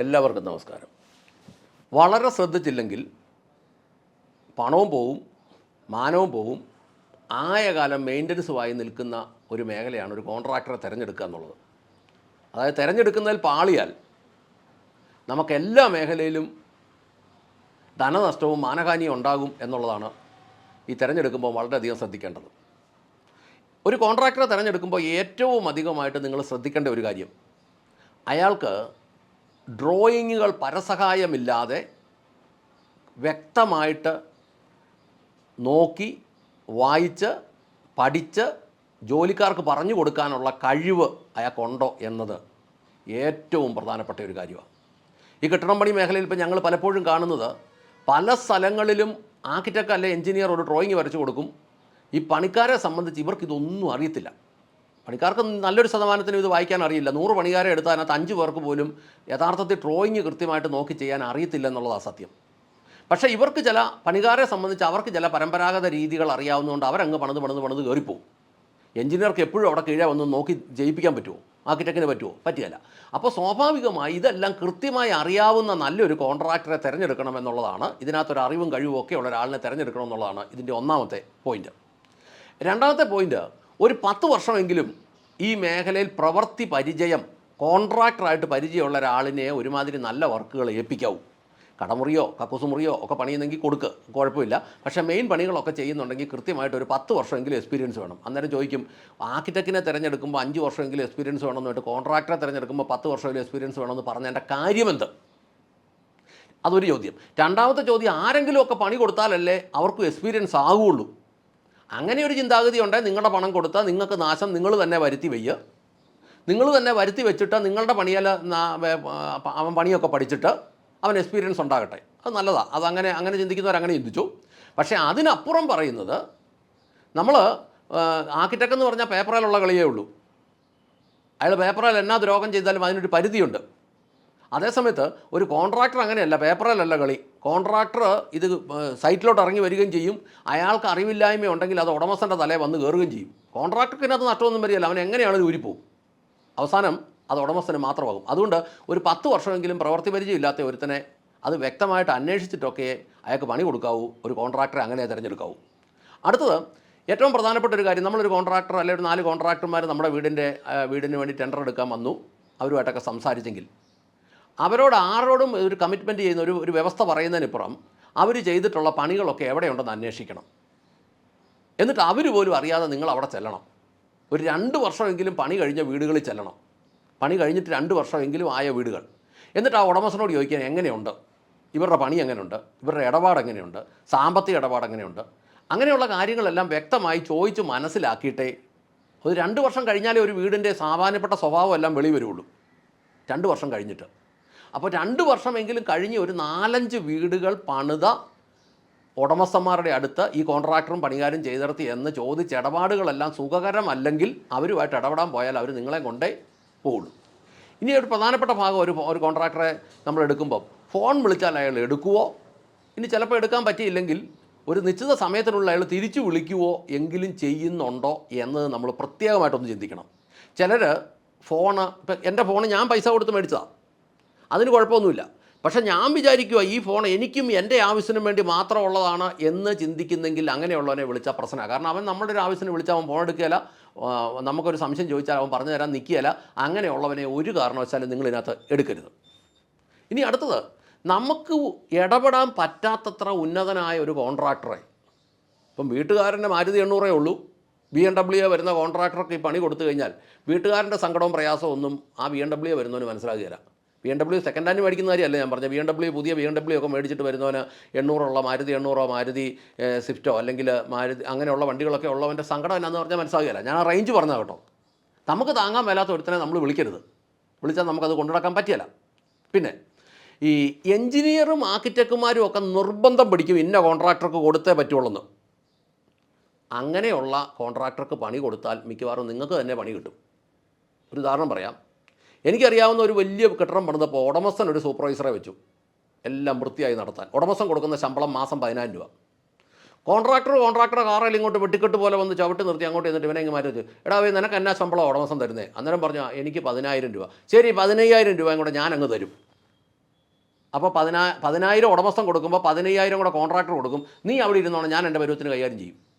എല്ലാവർക്കും നമസ്കാരം. വളരെ ശ്രദ്ധിച്ചില്ലെങ്കിൽ പണവും പോവും മാനവും പോവും ആയ കാലം മെയിന്റനൻസുമായി നിൽക്കുന്ന ഒരു മേഖലയാണ് ഒരു കോൺട്രാക്ടറെ തിരഞ്ഞെടുക്കുക എന്നുള്ളത്. അതായത് തിരഞ്ഞെടുക്കുന്നതിൽ പാളിയാൽ നമുക്ക് എല്ലാ മേഖലയിലും ധനനഷ്ടവും മാനഹാനിയും ഉണ്ടാകും എന്നുള്ളതാണ് ഈ തിരഞ്ഞെടുക്കുമ്പോൾ വളരെയധികം ശ്രദ്ധിക്കേണ്ടത്. ഒരു കോൺട്രാക്ടറെ തിരഞ്ഞെടുക്കുമ്പോൾ ഏറ്റവും അധികമായിട്ട് നിങ്ങൾ ശ്രദ്ധിക്കേണ്ട ഒരു കാര്യം അയാൾക്ക് ഡ്രോയിങ്ങുകൾ പരസഹായമില്ലാതെ വ്യക്തമായിട്ട് നോക്കി വായിച്ച് പഠിച്ച് ജോലിക്കാർക്ക് പറഞ്ഞു കൊടുക്കാനുള്ള കഴിവ് അയാൾക്കുണ്ടോ എന്നത് ഏറ്റവും പ്രധാനപ്പെട്ട ഒരു കാര്യമാണ്. ഈ കെട്ടിടം പണി മേഖലയിൽ ഇപ്പോൾ ഞങ്ങൾ പലപ്പോഴും കാണുന്നത് പല സ്ഥലങ്ങളിലും ആർക്കിടെക്ട് അല്ലെ എഞ്ചിനീയർ ഒരു ഡ്രോയിങ് വരച്ചു കൊടുക്കും. ഈ പണിക്കാരെ സംബന്ധിച്ച് ഇവർക്ക് ഇതൊന്നും അറിയത്തില്ല. പണിക്കാർക്ക് നല്ലൊരു ശതമാനത്തിന് ഇത് വായിക്കാൻ അറിയില്ല. നൂറ് പണിക്കാരെ എടുത്താൽ അതിനകത്ത് അഞ്ച് പേർക്ക് പോലും യഥാർത്ഥത്തിൽ ഡ്രോയിങ് കൃത്യമായിട്ട് നോക്കി ചെയ്യാൻ അറിയത്തില്ല എന്നുള്ളതാണ് സത്യം. പക്ഷേ ഇവർക്ക് ചില പണിക്കാരെ സംബന്ധിച്ച് അവർക്ക് ചില പരമ്പരാഗത രീതികൾ അറിയാവുന്നതുകൊണ്ട് അവരങ്ങ് പണിത് പണിത് പണിത് കയറിപ്പോവും. എഞ്ചിനീയർക്ക് എപ്പോഴും അവിടെ കീഴെ വന്ന് നോക്കി ജയിപ്പിക്കാൻ പറ്റുമോ? ആർക്കിടെക്റ്റിന് പറ്റുമോ? പറ്റിയല്ല അപ്പോൾ സ്വാഭാവികമായി ഇതെല്ലാം കൃത്യമായി അറിയാവുന്ന നല്ലൊരു കോൺട്രാക്ടറെ തിരഞ്ഞെടുക്കണം എന്നുള്ളതാണ്. ഇതിനകത്തൊരു അറിവും കഴിവും ഒക്കെ ഉള്ള ഒരാളിനെ തിരഞ്ഞെടുക്കണം എന്നുള്ളതാണ് ഇതിന്റെ ഒന്നാമത്തെ പോയിന്റ്. രണ്ടാമത്തെ പോയിന്റ് ഒരു പത്ത് വർഷമെങ്കിലും ഈ മേഖലയിൽ പ്രവൃത്തി പരിചയം കോൺട്രാക്ടറായിട്ട് പരിചയമുള്ള ഒരാളിനെ ഒരുമാതിരി നല്ല വർക്കുകൾ ഏൽപ്പിക്കാവൂ. കടമുറിയോ കക്കൂസ് മുറിയോ ഒക്കെ പണിയുന്നെങ്കിൽ കൊടുക്ക് കുഴപ്പമില്ല. പക്ഷേ മെയിൻ പണികളൊക്കെ ചെയ്യുന്നുണ്ടെങ്കിൽ കൃത്യമായിട്ട് ഒരു പത്ത് വർഷമെങ്കിലും എക്സ്പീരിയൻസ് വേണം. അന്നേരം ചോദിക്കും ആർക്കിടെക്റ്റിനെ തിരഞ്ഞെടുക്കുമ്പോൾ അഞ്ച് വർഷമെങ്കിലും എക്സ്പീരിയൻസ് വേണമെന്ന് കോൺട്രാക്ടറെ തിരഞ്ഞെടുക്കുമ്പോൾ പത്ത് വർഷമെങ്കിലും എക്സ്പീരിയൻസ് വേണമെന്ന് പറഞ്ഞതിന്റെ കാര്യമെന്ത്? അതൊരു ചോദ്യം. രണ്ടാമത്തെ ചോദ്യം ആരെങ്കിലുമൊക്കെ പണി കൊടുത്താലല്ലേ അവർക്ക് എക്സ്പീരിയൻസ് ആകുള്ളൂ അങ്ങനെ ഒരു ചിന്താഗതി ഉണ്ടെങ്കിൽ നിങ്ങളുടെ പണം കൊടുത്താൽ നിങ്ങൾക്ക് നാശം നിങ്ങൾ തന്നെ വരുത്തി വയ്യ. നിങ്ങൾ തന്നെ വരുത്തി വെച്ചിട്ട് നിങ്ങളുടെ പണിയല്ല അവൻ പണിയൊക്കെ പഠിച്ചിട്ട് അവൻ എക്സ്പീരിയൻസ് ഉണ്ടാകട്ടെ. അത് നല്ലതാണ് അത് അങ്ങനെ അങ്ങനെ ചിന്തിക്കുന്നവർ അങ്ങനെ ചിന്തിച്ചു. പക്ഷേ അതിനപ്പുറം പറയുന്നത് നമ്മൾ ആർക്കിടെക്ട് എന്ന് പറഞ്ഞാൽ പേപ്പറിലുള്ള കളിയേ ഉള്ളൂ. അയാൾ പേപ്പറിൽ എന്നാ ദ്രോഹം ചെയ്താലും അതിനൊരു പരിധിയുണ്ട്. അതേസമയത്ത് ഒരു കോൺട്രാക്ടർ അങ്ങനെയല്ല പേപ്പറിലല്ല കളി. കോൺട്രാക്ടർ ഇത് സൈറ്റിലോട്ട് ഇറങ്ങി വരികയും ചെയ്യും. അയാൾക്ക് അറിവില്ലായ്മ ഉണ്ടെങ്കിൽ അത് ഉടമസ്ഥന്റെ തലേ വന്ന് കയറുകയും ചെയ്യും. കോൺട്രാക്ടർക്ക് ഇതിനകത്ത് നഷ്ടമൊന്നും വരികയില്ല. അവൻ എങ്ങനെയാണ് ഊരിപ്പോവും? അവസാനം അത് ഉടമസ്ഥന് മാത്രമാകും. അതുകൊണ്ട് ഒരു പത്ത് വർഷമെങ്കിലും പ്രവൃത്തി പരിചയം ഇല്ലാത്ത ഒരുത്തനെ അത് വ്യക്തമായിട്ട് അന്വേഷിച്ചിട്ടൊക്കെ അയാൾക്ക് പണി കൊടുക്കാവൂ. ഒരു കോൺട്രാക്ടറെ അങ്ങനെ തിരഞ്ഞെടുക്കാവൂ. അടുത്തത് ഏറ്റവും പ്രധാനപ്പെട്ട ഒരു കാര്യം നമ്മളൊരു കോൺട്രാക്ടർ അല്ലെങ്കിൽ ഒരു നാല് കോൺട്രാക്ടർമാർ നമ്മുടെ വീടിന്റെ വീടിന് വേണ്ടി ടെൻഡർ എടുക്കാൻ വന്നു. അവരുമായിട്ടൊക്കെ സംസാരിച്ചെങ്കിൽ. അവരോട് ആരോടും ഒരു കമ്മിറ്റ്മെന്റ് ചെയ്യുന്ന ഒരു ഒരു വ്യവസ്ഥ പറയുന്നതിനിപ്പുറം അവർ ചെയ്തിട്ടുള്ള പണികളൊക്കെ എവിടെയുണ്ടെന്ന് അന്വേഷിക്കണം. എന്നിട്ട് അവർ പോലും അറിയാതെ നിങ്ങൾ അവിടെ ചെല്ലണം. ഒരു രണ്ട് വർഷമെങ്കിലും പണി കഴിഞ്ഞ വീടുകളിൽ ചെല്ലണം. പണി കഴിഞ്ഞിട്ട് രണ്ട് വർഷമെങ്കിലും ആയ വീടുകൾ. എന്നിട്ട് ആ ഉടമസ്ഥനോട് ചോദിക്കാൻ എങ്ങനെയുണ്ട്? ഇവരുടെ പണി എങ്ങനെയുണ്ട്? ഇവരുടെ ഇടപാട് എങ്ങനെയുണ്ട്? സാമ്പത്തിക ഇടപാട് എങ്ങനെയുണ്ട്? അങ്ങനെയുള്ള കാര്യങ്ങളെല്ലാം വ്യക്തമായി ചോദിച്ച് മനസ്സിലാക്കിയിട്ടേ ഒരു രണ്ട് വർഷം കഴിഞ്ഞാലേ ഒരു വീടിന്റെ സാമാന്യപ്പെട്ട സ്വഭാവം എല്ലാം വെളി രണ്ട് വർഷം കഴിഞ്ഞിട്ട്. അപ്പോൾ രണ്ട് വർഷമെങ്കിലും കഴിഞ്ഞ് ഒരു നാലഞ്ച് വീടുകൾ പണിത ഉടമസ്ഥന്മാരുടെ അടുത്ത് ഈ കോൺട്രാക്ടറും പണികാരും ചെയ്തിടത്തി എന്ന് ചോദിച്ച ഇടപാടുകളെല്ലാം സുഖകരമല്ലെങ്കിൽ അവരുമായിട്ട് ഇടപെടാൻ പോയാൽ അവർ നിങ്ങളെ കൊണ്ടേ പോകുള്ളൂ ഇനി ഒരു പ്രധാനപ്പെട്ട ഭാഗം ഒരു ഒരു കോൺട്രാക്ടറെ നമ്മൾ എടുക്കുമ്പോൾ ഫോൺ വിളിച്ചാൽ അയാൾ എടുക്കുവോ? ഇനി ചിലപ്പോൾ എടുക്കാൻ പറ്റിയില്ലെങ്കിൽ ഒരു നിശ്ചിത സമയത്തിനുള്ള അയാൾ തിരിച്ചു വിളിക്കുവോ എങ്കിലും ചെയ്യുന്നുണ്ടോ എന്നത് നമ്മൾ പ്രത്യേകമായിട്ടൊന്ന് ചിന്തിക്കണം. ചിലർ ഫോണ് ഇപ്പം എന്റെ ഫോൺ ഞാൻ പൈസ കൊടുത്ത് മേടിച്ചതാണ് അതിന് കുഴപ്പമൊന്നുമില്ല. പക്ഷേ ഞാൻ വിചാരിക്കുക ഈ ഫോൺ എനിക്കും എന്റെ ആവശ്യത്തിനും വേണ്ടി മാത്രമുള്ളതാണ് എന്ന് ചിന്തിക്കുന്നെങ്കിൽ അങ്ങനെയുള്ളവനെ വിളിച്ചാൽ പ്രശ്നമാണ്. കാരണം അവൻ നമ്മുടെ ഒരു ആവശ്യത്തിന് വിളിച്ചാൽ അവൻ ഫോൺ എടുക്കുകയില്ല. നമുക്കൊരു സംശയം ചോദിച്ചാൽ അവൻ പറഞ്ഞു തരാൻ നിൽക്കുകയില്ല. അങ്ങനെയുള്ളവനെ ഒരു കാരണവശാലും നിങ്ങൾ ഇതിനകത്ത് എടുക്കരുത്. ഇനി അടുത്തത് നമുക്ക് ഇടപെടാൻ പറ്റാത്തത്ര ഉന്നതനായ ഒരു കോൺട്രാക്ടറെ. ഇപ്പം വീട്ടുകാരന്റെ മാരുതി എണ്ണൂറേ ഉള്ളൂ. ബി എം ഡബ്ല്യു വരുന്ന കോൺട്രാക്ടർക്ക് ഈ പണി കൊടുത്തു കഴിഞ്ഞാൽ വീട്ടുകാരന്റെ സങ്കടവും പ്രയാസവും ഒന്നും ആ ബി എം ഡബ്ല്യു വരുന്നവന് മനസ്സിലാകുകയില്ല. B M W second hand മേടിക്കുന്ന കാര്യമല്ല ഞാൻ പറഞ്ഞത്? ബി എം ഡബ്ല്യു പുതിയ ബി എം ഡബ്ല്യു ഒക്കെ മേടിച്ചിട്ട് വരുന്നവന് എണ്ണൂറുള്ള മാരുതി എണ്ണൂറോ മാരുതി സ്വിഫ്റ്റോ അല്ലെങ്കിൽ മാരുതി അങ്ങനെയുള്ള വണ്ടികളൊക്കെ ഉള്ളവന്റെ സങ്കടം എന്നാന്ന് പറഞ്ഞാൽ മനസ്സിലാകുകയില്ല ഞാൻ ആ റേഞ്ച് പറഞ്ഞാൽ കേട്ടോ. നമുക്ക് താങ്ങാൻ മേലാത്ത ഒരുത്തനെ നമ്മൾ വിളിക്കരുത്. വിളിച്ചാൽ നമുക്കത് കൊണ്ടുനടക്കാൻ പറ്റിയല്ല. പിന്നെ ഈ എഞ്ചിനീയറും ആർക്കിടെക്റ്റുമാരും ഒക്കെ നിർബന്ധം പിടിക്കും ഇന്ന കോൺട്രാക്ടർക്ക് കൊടുത്തേ പറ്റുള്ളൂ അങ്ങനെയുള്ള കോൺട്രാക്ടർക്ക് പണി കൊടുത്താൽ മിക്കവാറും നിങ്ങൾക്ക് തന്നെ പണി കിട്ടും. ഒരു ഉദാഹരണം പറയാം. എനിക്കറിയാവുന്ന ഒരു വലിയ കെട്ടിടം പണിതപ്പോൾ ഉടമസ്ഥൻ ഒരു സൂപ്പർവൈസറെ വെച്ചു. എല്ലാം വൃത്തിയായി നടത്താൻ. ഉടമസ്ഥൻ കൊടുക്കുന്ന ശമ്പളം മാസം പതിനായിരം രൂപ. കോൺട്രാക്ടർ കോൺട്രാക്ടറെ കാറിൽ ഇങ്ങോട്ട് വെട്ടിക്കെട്ട് പോലെ വന്ന് ചവിട്ടി നിർത്തി അങ്ങോട്ട് എന്നിട്ട് ഇവനെ മാറ്റി വെച്ചു. എടാ വേ നിനക്ക് എന്നാ ശമ്പളം ഉടമസ്ഥൻ തരുന്നേ? അന്നേരം പറഞ്ഞു എനിക്ക് പതിനായിരം രൂപ. ശരി പതിനയ്യായിരം രൂപയും കൂടെ ഞാൻ അങ്ങ് തരും. അപ്പോൾ പതിനാ പതിനായിരം ഉടമസ്ഥൻ കൊടുക്കുമ്പോൾ പതിനയ്യായിരം കൂടെ കോൺട്രാക്ടർ കൊടുക്കും. നീ അവിടെ ഇരുന്നോണം ഞാൻ എന്റെ പരുവത്തിന് കൈകാര്യം ചെയ്യും.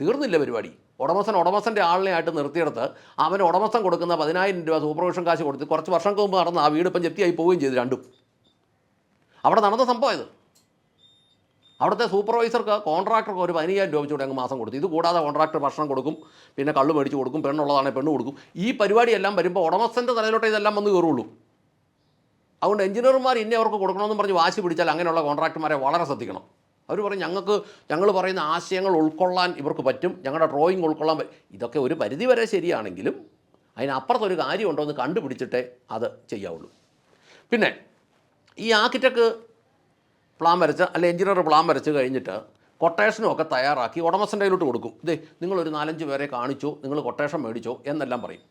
തീർന്നില്ല പരിപാടി. ഉടമസ്ഥൻ ഉടമസ്ഥന്റെ ആളിനെ ആയിട്ട് നിർത്തിയെടുത്ത് അവൻ ഉടമസ്ഥൻ കൊടുക്കുന്ന പതിനായിരം രൂപ സൂപ്പർവിഷൻ കാശ് കൊടുത്ത് കുറച്ച് വർഷങ്ങൾക്ക് മുമ്പ് നടന്ന ആ വീട് ഇപ്പം ജപ്തിയായി പോവുകയും ചെയ്തു രണ്ടും. അവിടെ നടന്ന സംഭവം ഇത് അവിടുത്തെ സൂപ്പർവൈസർക്ക് കോൺട്രാക്ടർക്ക് ഒരു പതിനയ്യായിരം രൂപ വെച്ചുകൂടെ അങ്ങ് മാസം കൊടുത്തു. ഇത് കൂടാതെ കോൺട്രാക്ടർ ഭക്ഷണം കൊടുക്കും പിന്നെ കള്ള് മേടിച്ച് കൊടുക്കും പെണ്ണുള്ളതാണെങ്കിൽ പെണ്ണ് കൊടുക്കും. ഈ പരിപാടിയെല്ലാം വരുമ്പോൾ ഉടമസ്ഥന്റെ തലയിലോട്ട് ഇതെല്ലാം വന്ന് കയറുള്ളൂ. അതുകൊണ്ട് എഞ്ചിനീയർമാർ ഇന്നെ അവർക്ക് കൊടുക്കണമെന്ന് പറഞ്ഞ് വാശി പിടിച്ചാൽ അങ്ങനെയുള്ള കോൺട്രാക്ടർമാരെ വളരെ ശ്രദ്ധിക്കണം. അവർ പറയും ഞങ്ങൾക്ക് ഞങ്ങൾ പറയുന്ന ആശയങ്ങൾ ഉൾക്കൊള്ളാൻ ഇവർക്ക് പറ്റും ഞങ്ങളുടെ ഡ്രോയിങ് ഉൾക്കൊള്ളാൻ പറ്റും ഇതൊക്കെ ഒരു പരിധി വരെ ശരിയാണെങ്കിലും അതിനപ്പുറത്തൊരു കാര്യമുണ്ടോ എന്ന് കണ്ടുപിടിച്ചിട്ടേ അത് ചെയ്യാവുള്ളൂ. പിന്നെ ഈ ആർക്കിടെക്ട് പ്ലാൻ വരച്ച് അല്ലെ എഞ്ചിനീയർ പ്ലാൻ വരച്ച് കഴിഞ്ഞിട്ട് കൊട്ടേഷനും ഒക്കെ തയ്യാറാക്കി ഉടമസ്ഥന്റെ കയ്യിലോട്ട് കൊടുക്കും. ഇതേ നിങ്ങളൊരു നാലഞ്ച് പേരെ കാണിച്ചോ നിങ്ങൾ കൊട്ടേഷൻ മേടിച്ചോ എന്നെല്ലാം പറയും.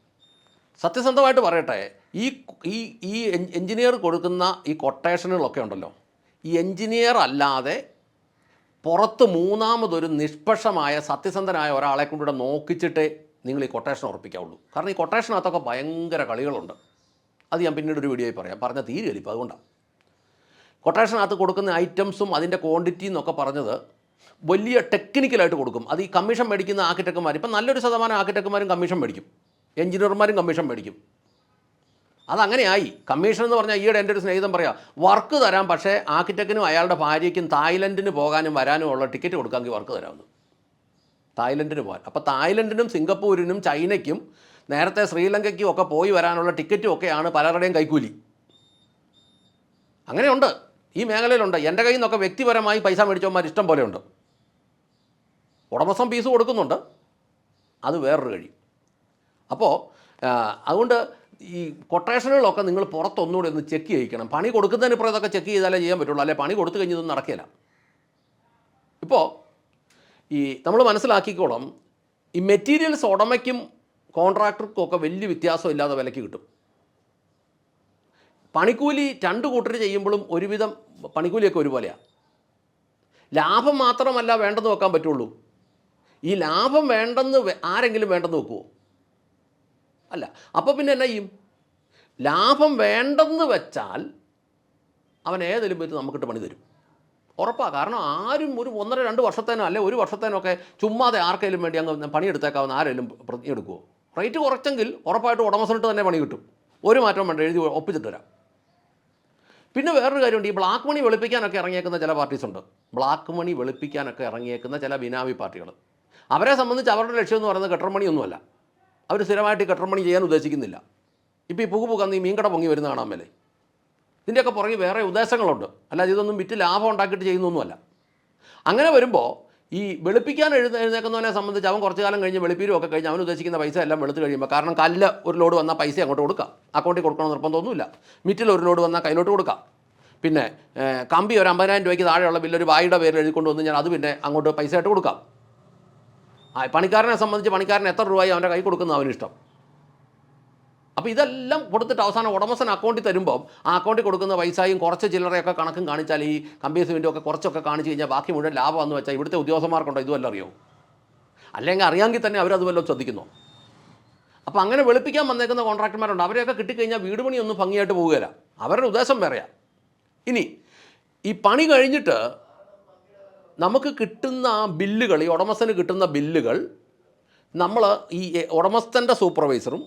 സത്യസന്ധമായിട്ട് പറയട്ടെ ഈ ഈ ഈ എഞ്ചിനീയർ കൊടുക്കുന്ന ഈ കൊട്ടേഷനുകളൊക്കെ ഉണ്ടല്ലോ ഈ എഞ്ചിനീയർ അല്ലാതെ പുറത്ത് മൂന്നാമതൊരു നിഷ്പക്ഷമായ സത്യസന്ധനായ ഒരാളെ കൊണ്ടിവിടെ നോക്കിച്ചിട്ടേ നിങ്ങൾ ഈ കൊട്ടേഷൻ ഉറപ്പിക്കാവുള്ളൂ. കാരണം ഈ കൊട്ടേഷനകത്തൊക്കെ ഭയങ്കര കളികളുണ്ട്. അത് ഞാൻ പിന്നീട് ഒരു വീഡിയോയിൽ പറയാം. പറഞ്ഞ തീരുകയില്ല ഇപ്പോൾ അതുകൊണ്ടാണ്. കൊട്ടേഷനകത്ത് കൊടുക്കുന്ന ഐറ്റംസും അതിന്റെ ക്വാണ്ടിറ്റി എന്നൊക്കെ പറഞ്ഞത് വലിയ ടെക്നിക്കലായിട്ട് കൊടുക്കും. അത് ഈ കമ്മീഷൻ മേടിക്കുന്ന ആർക്കിടെക്ടർമാർ ഇപ്പം നല്ലൊരു ശതമാനം ആർക്കിടെക്ടർമാരും കമ്മീഷൻ മേടിക്കും. എഞ്ചിനീയർമാരും കമ്മീഷൻ മേടിക്കും. അതങ്ങനെയായി. കമ്മീഷൻ എന്ന് പറഞ്ഞാൽ ഈയിടെ എന്റെ ഒരു സ്നേഹിതം പറയാം വർക്ക് തരാം പക്ഷേ ആർക്കിടെക്റ്റിനും അയാളുടെ ഭാര്യയ്ക്കും തായ്ലൻഡിന് പോകാനും വരാനും ഉള്ള ടിക്കറ്റ് കൊടുക്കാമെങ്കിൽ വർക്ക് തരാമെന്ന്. തായ്ലൻഡിന് പോകാൻ. അപ്പോൾ തായ്ലൻഡിനും സിംഗപ്പൂരിനും ചൈനയ്ക്കും നേരത്തെ ശ്രീലങ്കയ്ക്കും ഒക്കെ പോയി വരാനുള്ള ടിക്കറ്റും ഒക്കെയാണ് പലരുടെയും കൈക്കൂലി. അങ്ങനെയുണ്ട്. ഈ മേഖലയിലുണ്ട്. എന്റെ കയ്യിൽ നിന്നൊക്കെ വ്യക്തിപരമായി പൈസ മേടിച്ചവന്മാർ ഇഷ്ടം പോലെയുണ്ട് ഉടമസ്ഥം ഫീസ് കൊടുക്കുന്നുണ്ട്. അത് വേറൊരു കഴിയും. അപ്പോൾ അതുകൊണ്ട് ഈ കൊട്ടേഷനുകളൊക്കെ നിങ്ങൾ പുറത്തൊന്നുകൂടി ഒന്ന് ചെക്ക് ചെയ്യിക്കണം. പണി കൊടുക്കുന്നതിന് ഇപ്പുറം ഇതൊക്കെ ചെക്ക് ചെയ്താലേ ചെയ്യാൻ പറ്റുള്ളൂ. അല്ലെ? പണി കൊടുത്തു കഴിഞ്ഞതൊന്നും നടക്കില്ല. ഇപ്പോൾ ഈ നമ്മൾ മനസ്സിലാക്കിക്കോളം ഈ മെറ്റീരിയൽസ് ഉടമയ്ക്കും കോൺട്രാക്ടർക്കും ഒക്കെ വലിയ വ്യത്യാസം ഇല്ലാതെ വിലയ്ക്ക് കിട്ടും. പണിക്കൂലി രണ്ട് കൂട്ടർ ചെയ്യുമ്പോഴും ഒരുവിധം പണിക്കൂലിയൊക്കെ ഒരുപോലെയാണ് ലാഭം മാത്രമല്ല വേണ്ടെന്ന് വെക്കാൻ പറ്റുള്ളൂ. ഈ ലാഭം വേണ്ടെന്ന് ആരെങ്കിലും വേണ്ടെന്ന് വെക്കുമോ അല്ല അപ്പോൾ പിന്നെ എന്നാ ചെയ്യും? ലാഭം വേണ്ടെന്ന് വെച്ചാൽ അവൻ ഏതെങ്കിലും പറ്റി നമുക്കിട്ട് പണി തരും. ഉറപ്പാണ് കാരണം ആരും ഒരു ഒന്നര രണ്ട് വർഷത്തേനോ അല്ലെ ഒരു വർഷത്തേനോ ഒക്കെ ചുമ്മാതെ ആർക്കെങ്കിലും വേണ്ടി അങ്ങ് പണിയെടുത്തേക്കാവുന്ന ആരെങ്കിലും പ്രതിജ്ഞ എടുക്കുമോ റേറ്റ് കുറച്ചെങ്കിൽ ഉറപ്പായിട്ട് ഉടമസ്ഥനിട്ട് തന്നെ പണി കിട്ടും. ഒരു മാറ്റം വേണ്ട എഴുതി ഒപ്പിച്ചിട്ട് തരാം പിന്നെ വേറൊരു കാര്യമുണ്ട് ഈ ബ്ലാക്ക് മണി വെളുപ്പിക്കാനൊക്കെ ഇറങ്ങിയേക്കുന്ന ചില പാർട്ടീസ് ഉണ്ട്. ബ്ലാക്ക് മണി വെളുപ്പിക്കാനൊക്കെ ഇറങ്ങിയേക്കുന്ന ചില ബിനാമി പാർട്ടികൾ അവരെ സംബന്ധിച്ച് അവരുടെ ലക്ഷ്യം എന്ന് പറയുന്നത് കെട്ടർമണിയൊന്നുമല്ല അവർ സ്ഥിരമായിട്ട് കെട്ടർമണി ചെയ്യാൻ ഉദ്ദേശിക്കുന്നില്ല. ഇപ്പോൾ ഈ പുക പുകന്ന് ഈ മീൻകട പൊങ്ങി വരുന്ന കാണാൻ മേലെ. ഇതിന്റെയൊക്കെ പുറകെ വേറെ ഉദ്ദേശങ്ങളുണ്ട്. അല്ലാതെ ഇതൊന്നും വിറ്റ് ലാഭം ഉണ്ടാക്കിയിട്ട് ചെയ്യുന്നൊന്നുമല്ല. അങ്ങനെ വരുമ്പോൾ ഈ വെളുപ്പിക്കാൻ എഴുന്ന എഴുന്നേക്കുന്നവനെ സംബന്ധിച്ച് അവൻ കുറച്ച് കാലം കഴിഞ്ഞ് വെളുപ്പീരുമൊക്കെ കഴിഞ്ഞ് അവൻ ഉദ്ദേശിക്കുന്ന പൈസ എല്ലാം വെളുത്ത് കഴിയുമ്പോൾ കാരണം കല്ല് ഒരു ലോഡ് വന്നാൽ പൈസ അങ്ങോട്ട് കൊടുക്കാം. അക്കൗണ്ടിൽ കൊടുക്കണം നിർബന്ധമൊന്നുമില്ല. മിറ്റിൽ ഒരു ലോഡ് വന്നാൽ കയ്യിലോട്ട് കൊടുക്കാം. പിന്നെ കമ്പി ഒരു അമ്പതിനായിരം രൂപയ്ക്ക് താഴെയുള്ള ബില്ല് ഒരു വായുടെ പേരിൽ എഴുതിക്കൊണ്ട് വന്ന് ഞാൻ അത് പിന്നെ അങ്ങോട്ട് പൈസ ആയിട്ട് കൊടുക്കാം. പണിക്കാരനെ സംബന്ധിച്ച് പണിക്കാരൻ എത്ര രൂപയും അവന്റെ കൈ കൊടുക്കുന്ന അവനിഷ്ടം അപ്പോൾ ഇതെല്ലാം കൊടുത്തിട്ട് അവസാനം ഉടമസ്ഥൻ അക്കൗണ്ടിൽ തരുമ്പോൾ ആ അക്കൗണ്ടിൽ കൊടുക്കുന്ന പൈസയും കുറച്ച് ചില്ലറയൊക്കെ കണക്കും കാണിച്ചാൽ ഈ കമ്പീസ് സിമെന്റും ഒക്കെ കുറച്ചൊക്കെ കാണിച്ച് കഴിഞ്ഞാൽ ബാക്കി മുഴുവൻ ലാഭം എന്ന് വെച്ചാൽ ഇവിടുത്തെ ഉദ്യോഗസ്ഥന്മാർക്കുണ്ടോ? ഇതുമല്ല അറിയോ? അല്ലെങ്കിൽ അറിയാമെങ്കിൽ തന്നെ അവരത് വല്ലതും ശ്രദ്ധിക്കുന്നു? അപ്പോൾ അങ്ങനെ വെളുപ്പിക്കാൻ വന്നേക്കുന്ന കോൺട്രാക്ടർമാരുണ്ട് അവരെയൊക്കെ കിട്ടിക്കഴിഞ്ഞാൽ വീട് പണിയൊന്നും ഭംഗിയായിട്ട് പോവുകയില്ല. അവരുടെ ഉദ്ദേശം വേറെയാണ് ഇനി ഈ പണി കഴിഞ്ഞിട്ട് നമുക്ക് കിട്ടുന്ന ആ ബില്ലുകൾ ഈ ഉടമസ്ഥന് കിട്ടുന്ന ബില്ലുകൾ നമ്മൾ ഈ ഉടമസ്ഥന്റെ സൂപ്പർവൈസറും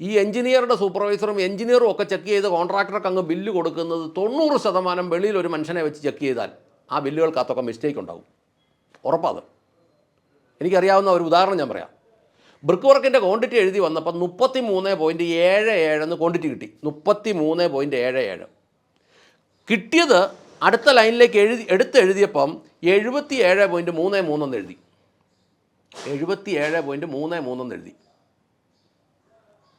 ഈ എഞ്ചിനീയറുടെ സൂപ്പർവൈസറും എഞ്ചിനീയറും ഒക്കെ ചെക്ക് ചെയ്ത് കോൺട്രാക്ടർക്ക് അങ്ങ് ബില്ല് കൊടുക്കുന്നത് തൊണ്ണൂറ് ശതമാനം വെളിയിൽ ഒരു മനുഷ്യനെ വെച്ച് ചെക്ക് ചെയ്താൽ ആ ബില്ലുകൾക്കകത്തൊക്കെ മിസ്റ്റേക്ക് ഉണ്ടാവും. ഉറപ്പാത് എനിക്കറിയാവുന്ന ഒരു ഉദാഹരണം ഞാൻ പറയാം. ബ്രിക്ക് വർക്കിന്റെ ക്വാണ്ടിറ്റി എഴുതി വന്നപ്പോൾ മുപ്പത്തി മൂന്ന് പോയിന്റ് ഏഴ് ഏഴെന്ന് ക്വാണ്ടിറ്റി കിട്ടി. മുപ്പത്തി മൂന്ന് പോയിന്റ് ഏഴ് ഏഴ്. കിട്ടിയത് അടുത്ത ലൈനിലേക്ക് എഴുതി എടുത്ത് എഴുതിയപ്പം എഴുപത്തി ഏഴ് പോയിന്റ് മൂന്ന് മൂന്നെന്ന് എഴുതി. എഴുപത്തി ഏഴ് പോയിന്റ് മൂന്ന് മൂന്നെന്ന് എഴുതി.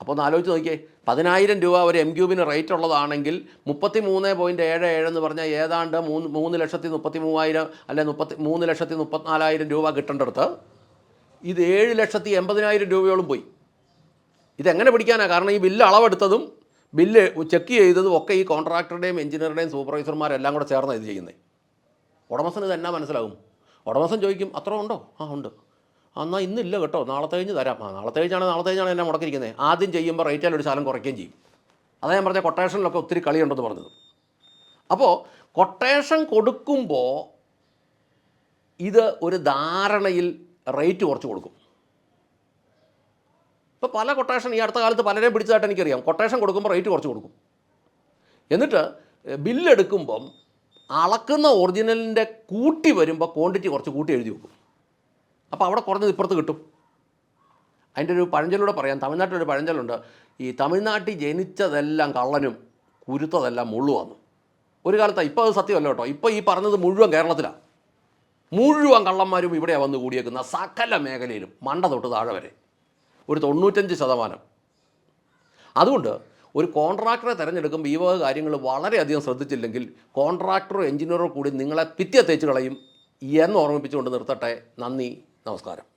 അപ്പോൾ ഒന്ന് ആലോചിച്ച് നോക്കിയേ പതിനായിരം രൂപ ഒരു എം ക്യൂബിന് റേറ്റ് ഉള്ളതാണെങ്കിൽ മുപ്പത്തി മൂന്ന് പോയിന്റ് ഏഴ് ഏഴ് എന്ന് പറഞ്ഞാൽ ഏതാണ്ട് മൂന്ന് മൂന്ന് ലക്ഷത്തി മുപ്പത്തി മൂവായിരം അല്ലെ മുപ്പത്തി മൂന്ന് ലക്ഷത്തി മുപ്പത്തിനാലായിരം രൂപ കിട്ടേണ്ടടുത്ത് ഇത് ഏഴ് ലക്ഷത്തി എൺപതിനായിരം രൂപയോളം പോയി. ഇതെങ്ങനെ പിടിക്കാനാണ് കാരണം ഈ ബില്ല് അളവെടുത്തതും ബില്ല് ചെക്ക് ചെയ്തതും ഒക്കെ ഈ കോൺട്രാക്ടറുടെയും എഞ്ചിനീയറുടെയും സൂപ്പർവൈസർമാരെല്ലാം കൂടെ ചേർന്ന് ഇത് ചെയ്യുന്നത് ഉടമസ്ഥന് ഇത് എന്നാ മനസ്സിലാകും? ഉടമസ്ഥൻ ചോദിക്കും അത്ര ഉണ്ടോ? ആ ഉണ്ട്. എന്നാൽ ഇന്നില്ല കേട്ടോ. നാളത്തെ കഴിഞ്ഞ് തരാം. ആ നാളത്തെ കഴിഞ്ഞാണ് നാളത്തെ കഴിഞ്ഞാണ് എന്നെ മുടക്കിയിരിക്കുന്നത് ആദ്യം ചെയ്യുമ്പോൾ റേറ്റിൽ ഒരു ശാലം കുറയ്ക്കുകയും ചെയ്യും. അതാ ഞാൻ പറഞ്ഞ കൊട്ടേഷനിലൊക്കെ ഒത്തിരി കളിയുണ്ടെന്ന് പറഞ്ഞത്. അപ്പോൾ കൊട്ടേഷൻ കൊടുക്കുമ്പോൾ ഇത് ഒരു ധാരണയിൽ റേറ്റ് കുറച്ച് കൊടുക്കും. ഇപ്പോൾ പല കൊട്ടേഷൻ ഈ അടുത്ത കാലത്ത് പലരെയും പിടിച്ചതായിട്ട് എനിക്കറിയാം. കൊട്ടേഷൻ കൊടുക്കുമ്പോൾ റേറ്റ് കുറച്ച് കൊടുക്കും. എന്നിട്ട് ബില്ലെടുക്കുമ്പം അളക്കുന്ന ഒറിജിനലിന്റെ കൂട്ടി വരുമ്പോൾ ക്വാണ്ടിറ്റി കുറച്ച് കൂട്ടി എഴുതി വെക്കും. അപ്പോൾ അവിടെ കുറഞ്ഞത് ഇപ്പുറത്ത് കിട്ടും. അതിന്റെ ഒരു പഴഞ്ചൊല്ലൂടെ പറയാം. തമിഴ്നാട്ടിലൊരു പഴഞ്ചൊല്ലുണ്ട്. ഈ തമിഴ്നാട്ടിൽ ജനിച്ചതെല്ലാം കള്ളനും കുരുത്തതെല്ലാം മുള്ളുവന്നു. ഒരു കാലത്ത് ഇപ്പോൾ അത് സത്യമല്ല കേട്ടോ. ഇപ്പോൾ ഈ പറഞ്ഞത് മുഴുവൻ കേരളത്തിലാണ് മുഴുവൻ കള്ളന്മാരും ഇവിടെയാണ് വന്ന് കൂടിയേക്കുന്ന സകല മേഖലയിലും മണ്ട തൊട്ട് താഴെ വരെ. ഒരു തൊണ്ണൂറ്റഞ്ച് ശതമാനം. അതുകൊണ്ട് ഒരു കോൺട്രാക്ടറെ തിരഞ്ഞെടുക്കുമ്പോൾ ഈ വക കാര്യങ്ങൾ വളരെയധികം ശ്രദ്ധിച്ചില്ലെങ്കിൽ കോൺട്രാക്ടറോ എഞ്ചിനീയറോ കൂടി നിങ്ങളെ പിത്തിയെ തേച്ച് കളയും എന്ന് ഓർമ്മിപ്പിച്ചുകൊണ്ട് നിർത്തട്ടെ. നന്ദി നമസ്കാരം.